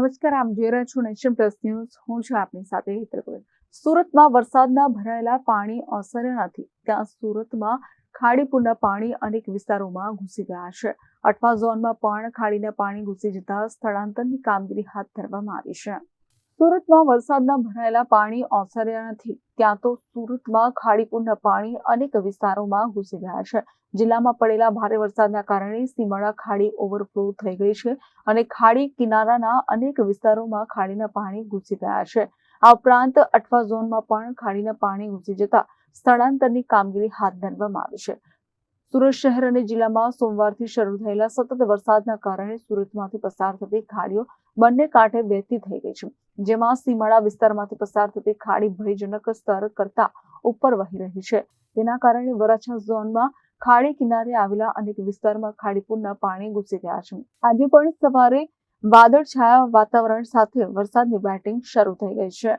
નમસ્કાર, આપ જોઈ રહ્યા છો નેશન પ્લસ ન્યૂઝ. હું છું આપની સાથે હેતલ સુરતમાં વરસાદના ભરાયેલા પાણી ઓસર્યા નથી. ત્યાં સુરતમાં ખાડીપુરના પાણી અનેક વિસ્તારોમાં ઘૂસી ગયા છે. અઠવા ઝોનમાં પણ ખાડીના પાણી ઘૂસી જતા સ્થળાંતરની કામગીરી હાથ ધરવામાં આવી છે. સુરતમાં વરસાદના ભરાયેલા પાણી ઓસર્યા નથી. ત્યાં તો સુરતમાં ખાડીપુરના પાણી અનેક વિસ્તારોમાં ઘૂસી ગયા છે. જિલ્લામાં પડેલા ભારે વરસાદના કારણે સીમાડા ખાડી ઓવરફ્લો થઈ ગઈ છે અને ખાડી કિનારાના અનેક વિસ્તારોમાં ખાડીના પાણી ઘૂસી ગયા છે. આ ઉપરાંત અઠવા ઝોનમાં પણ ખાડીના પાણી ઘૂસી જતા સ્થળાંતરની કામગીરી હાથ ધરવામાં આવી છે. સુરત શહેર અને જિલ્લામાં સોમવારથી શરૂ થયેલા સતત વરસાદના કારણે સુરતમાંથી પસાર થતી ખાડીઓ બંને કાંઠે વહેતી થઈ ગઈ છે, જેમાં સીમાડા વિસ્તારમાંથી પસાર થતી ખાડી ભયજનક સ્તર કરતા ઉપર વહી રહી છે. તેના કારણે વરાછા ઝોનમાં ખાડી કિનારે આવેલા અનેક વિસ્તારમાં ખાડીપુરના પાણી ઘૂસી ગયા છે. આજે પણ સવારે વાદળછાયા વાતાવરણ સાથે વરસાદની બેટિંગ શરૂ થઈ ગઈ છે.